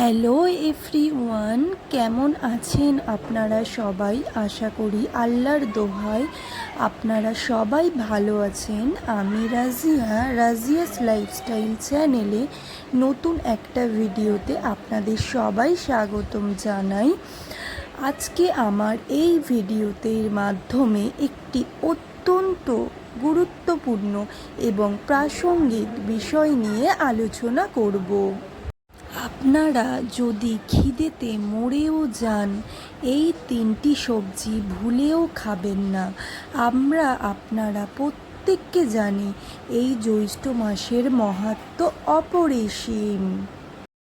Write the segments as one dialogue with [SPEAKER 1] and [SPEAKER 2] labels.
[SPEAKER 1] Hello every one কেমন আছেন আপনারা সবাই? আশা করি আল্লাহর দোহায় আপনারা সবাই ভালো আছেন। আমি রাজিয়া, রাজিয়াস লাইফস্টাইল চ্যানেলে নতুন একটা ভিডিওতে আপনাদের সবাই স্বাগতম জানাই। আজকে আমার এই ভিডিওতে মাধ্যমে একটি অত্যন্ত গুরুত্বপূর্ণ এবং প্রাসঙ্গিক বিষয় নিয়ে আলোচনা করব। আপনারা যদি খিদেতে মরেও যান, এই তিনটি সবজি ভুলেও খাবেন না। আমরা আপনারা প্রত্যেককে জানি, এই জ্যৈষ্ঠ মাসের মাহাত্ম অপরিসীম।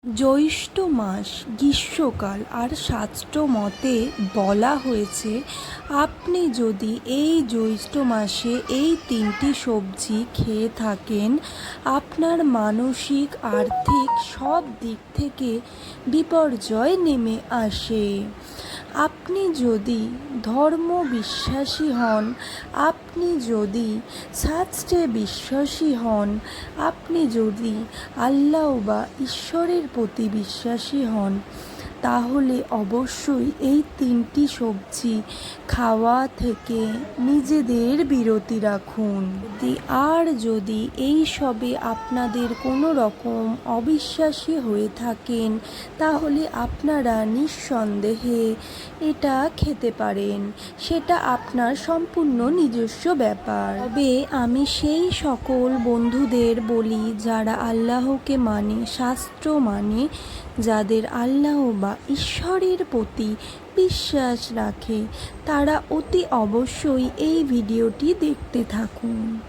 [SPEAKER 1] জ্যৈষ্ঠ মাস গ্রীষ্মকাল আর শাস্ত্র মতে বলা হয়েছে, আপনি যদি এই জ্যৈষ্ঠ মাসে এই তিনটি সবজি খেয়ে থাকেন, আপনার মানসিক, আর্থিক সব দিক থেকে বিপর্যয় নেমে আসে। আপনি যদি ধর্ম বিশ্বাসী হন, আপনি যদি শাস্ত্রে বিশ্বাসী হন, আপনি যদি আল্লাহ বা ঈশ্বরের প্রতি বিশ্বাসী হন তাহলে অবশ্যই এই তিনটি সবজি খাওয়া থেকে নিজেদের বিরতি রাখুন। আর যদি এই সবে আপনাদের কোনো রকম অবিশ্বাসী হয়ে থাকেন, তাহলে আপনারা নিঃসন্দেহে এটা খেতে পারেন। সেটা আপনার সম্পূর্ণ নিজস্ব ব্যাপার। তবে আমি সেই সকল বন্ধুদের বলি, যারা আল্লাহকে মানে শাস্ত্র মানে যাদের আল্লাহ বা ঈশ্বরের প্রতি বিশ্বাস রাখে, তারা অতি অবশ্যই এই ভিডিওটি দেখতে থাকুন।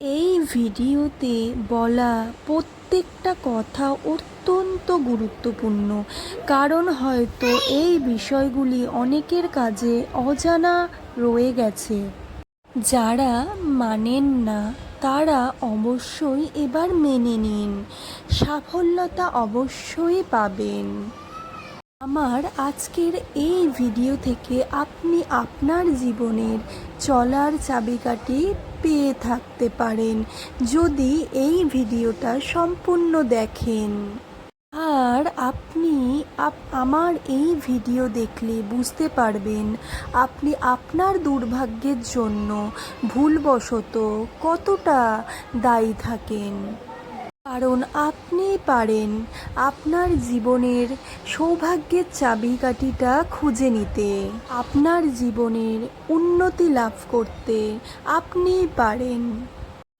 [SPEAKER 1] এই ভিডিওতে বলা প্রত্যেকটা কথা অত্যন্ত গুরুত্বপূর্ণ। কারণ হয়তো এই বিষয়গুলি অনেকের কাজে অজানা রয়ে গেছে। যারা মানেন না, তারা অবশ্যই এবার মেনে নিন। সাফল্যতা অবশ্যই পাবেন। আমার আজকের এই ভিডিও থেকে আপনি আপনার জীবনের চলার চাবিকাঠি পেয়ে থাকতে পারেন। যদি এই ভিডিওটা সম্পূর্ণ দেখেন, আর আপনি আমার এই ভিডিও দেখলে বুঝতে পারবেন আপনি আপনার দুর্ভাগ্যের জন্য ভুলবশত কতটা দায়ী থাকেন। কারণ আপনি পারেন আপনার জীবনের সৌভাগ্যের চাবিকাঠিটা খুঁজে নিতে। আপনার জীবনের উন্নতি লাভ করতে আপনি পারেন।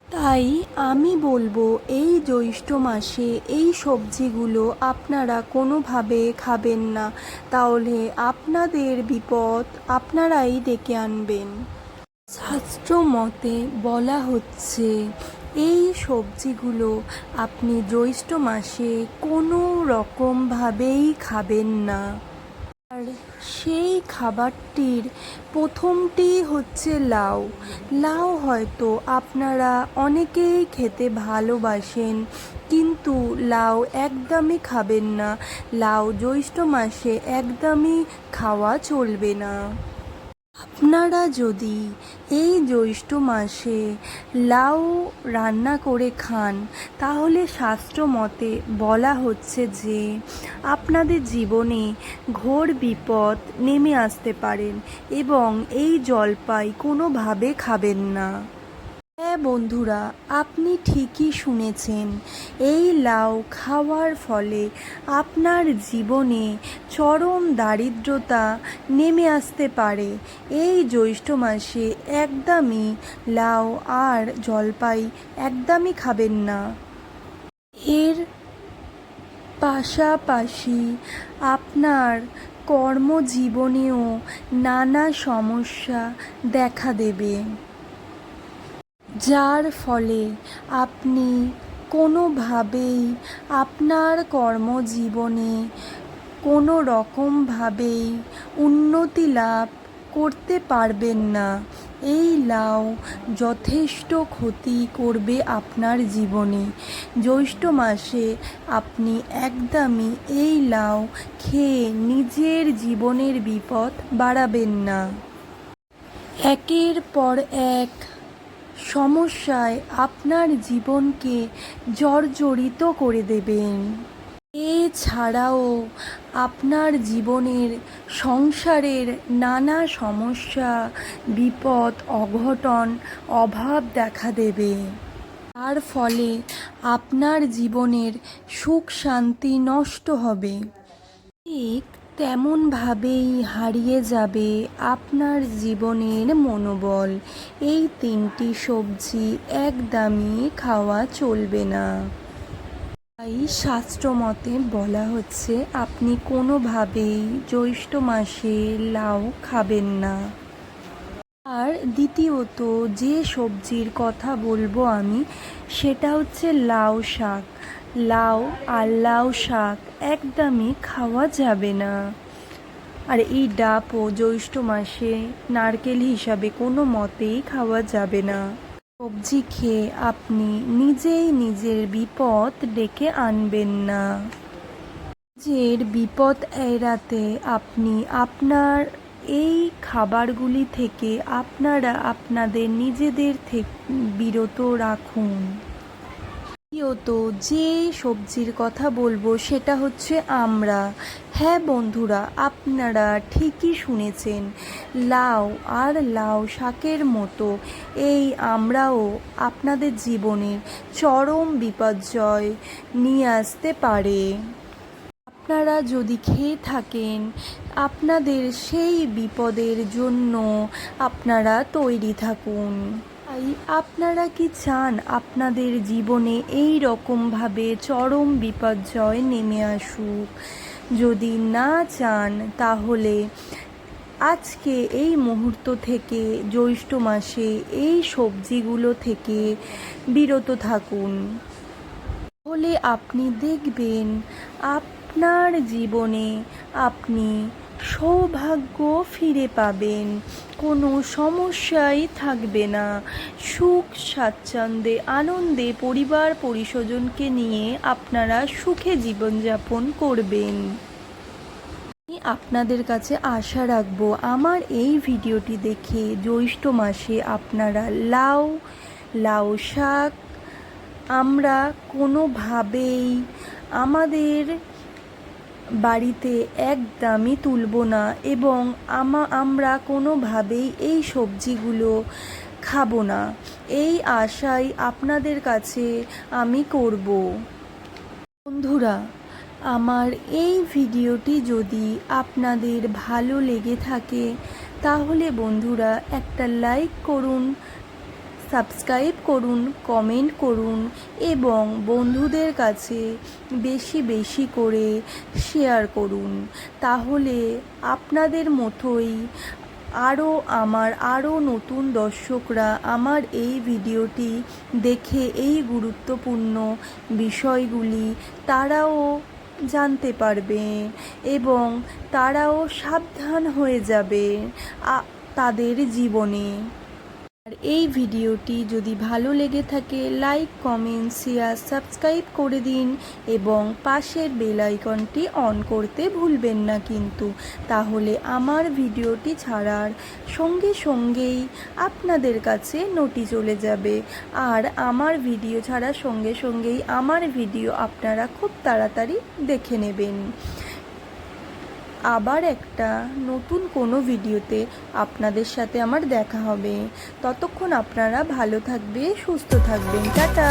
[SPEAKER 1] তাই আমি বলব, এই জ্যৈষ্ঠ মাসে এই সবজিগুলো আপনারা কোনোভাবে খাবেন না। তাহলে আপনাদের বিপদ আপনারাই ডেকে আনবেন। শাস্ত্র মতে বলা হচ্ছে এই সবজিগুলো আপনি জ্যৈষ্ঠ মাসে কোনো রকমভাবেই খাবেন না। আর সেই খাবারটির প্রথমটি হচ্ছে লাউ। লাউ হয়তো আপনারা অনেকেই খেতে ভালোবাসেন, কিন্তু লাউ একদমই খাবেন না। লাউ জ্যৈষ্ঠ মাসে একদমই খাওয়া চলবে না। আপনারা যদি এই জ্যৈষ্ঠ মাসে লাউ রান্না করে খান, তাহলে শাস্ত্র মতে বলা হচ্ছে যে আপনাদের জীবনে ঘোর বিপদ নেমে আসতে পারেন এবং এই জলপাই কোনোভাবে খাবেন না। হ্যাঁ বন্ধুরা, আপনি ঠিকই শুনেছেন। এই লাউ খাওয়ার ফলে আপনার জীবনে চরম দারিদ্রতা নেমে আসতে পারে। এই জ্যৈষ্ঠ মাসে একদমই লাউ আর জলপাই একদমই খাবেন না। এর পাশাপাশি আপনার কর্মজীবনেও নানা সমস্যা দেখা দেবে। যার ফলে আপনি কোনোভাবেই আপনার কর্মজীবনে কোনো রকমভাবেই উন্নতি লাভ করতে পারবেন না। এই লাউ যথেষ্ট ক্ষতি করবে আপনার জীবনে। জ্যৈষ্ঠ মাসে আপনি একদমই এই লাউ খেয়ে নিজের জীবনের বিপদ বাড়াবেন না। একের পর এক সমস্যায় আপনার জীবনকে জর্জরিত করে দেবেন। এছাড়াও আপনার জীবনের সংসারের নানা সমস্যা, বিপদ, অঘটন, অভাব দেখা দেবে। তার ফলে আপনার জীবনের সুখ শান্তি নষ্ট হবে। ঠিক তেমনভাবেই হারিয়ে যাবে আপনার জীবনের মনোবল। এই তিনটি সবজি একদমই খাওয়া চলবে না। তাই শাস্ত্রমতে বলা হচ্ছে, আপনি কোনোভাবেই জ্যৈষ্ঠ মাসে লাউ খাবেন না। আর দ্বিতীয়ত, যে সবজির কথা বলব আমি, সেটা হচ্ছে লাউ শাক। লাউ আর লাউ শাক একদমই খাওয়া যাবে না। আর এই ডাবও জ্যৈষ্ঠ মাসে নারকেল হিসাবে কোনো মতেই খাওয়া যাবে না। সবজি খেয়ে আপনি নিজেই নিজের বিপদ ডেকে আনবেন না। নিজের বিপদ এড়াতে আপনি আপনার এই খাবারগুলি থেকে আপনারা আপনাদের নিজেদের থেকে, বিরত রাখুন। দ্বিতীয়ত, যে সবজির কথা বলব সেটা হচ্ছে আমরা। হ্যাঁ বন্ধুরা, আপনারা ঠিকই শুনেছেন, লাউ আর লাউ শাকের মতো এই আমরাও আপনাদের জীবনের চরম বিপর্যয় নিয়ে আসতে পারে। আপনারা যদি খেয়ে থাকেন, আপনাদের সেই বিপদের জন্য আপনারা তৈরি থাকুন। তাই আপনারা কি চান আপনাদের জীবনে এই রকমভাবে চরম বিপর্যয় নেমে আসুক? যদি না চান, তাহলে আজকে এই মুহূর্ত থেকে, জ্যৈষ্ঠ মাসে এই সবজিগুলো থেকে বিরত থাকুন। তাহলে আপনি দেখবেন, আপনার জীবনে আপনি সৌভাগ্য ফিরে পাবেন। কোনো সমস্যাই থাকবে না। সুখ, স্বাচ্ছন্দ্যে, আনন্দে পরিবার পরিস্বজনকে নিয়ে আপনারা সুখে জীবনযাপন করবেন। আপনাদের কাছে আশা রাখব, আমার এই ভিডিওটি দেখে জ্যৈষ্ঠ মাসে আপনারা লাউ লাউ শাক, আমরা কোনোভাবেই আমাদের বাড়িতে একদমই তুলব না এবং আমা আমরা কোনোভাবেই এই সবজিগুলো খাব না। এই আশাই আপনাদের কাছে আমি করব। বন্ধুরা, আমার এই ভিডিওটি যদি আপনাদের ভালো লেগে থাকে, তাহলে বন্ধুরা একটা লাইক করুন সাবস্ক্রাইব করুন, কমেন্ট করুন এবং বন্ধুদের কাছে বেশি বেশি করে শেয়ার করুন। তাহলে আপনাদের মতোই আরও আমার আরও নতুন দর্শকরা আমার এই ভিডিওটি দেখে এই গুরুত্বপূর্ণ বিষয়গুলি তারাও জানতে পারবে এবং তারাও সাবধান হয়ে যাবে তাদের জীবনে। এই ভিডিওটি যদি ভালো লেগে থাকে, লাইক, কমেন্ট, শেয়ার, সাবস্ক্রাইব করে দিন এবং পাশের বেল আইকনটি অন করতে ভুলবেন না কিন্তু। তাহলে আমার ভিডিওটি ছাড়ার সঙ্গে সঙ্গেই আপনাদের কাছে নোটি চলে যাবে। আর আমার ভিডিও ছাড়ার সঙ্গে সঙ্গেই আমার ভিডিও আপনারা খুব তাড়াতাড়ি দেখে নেবেন। আবার একটা নতুন কোনো ভিডিওতে আপনাদের সাথে আমার দেখা হবে। ততক্ষণ আপনারা ভালো থাকবে, সুস্থ থাকবেন। টাটা!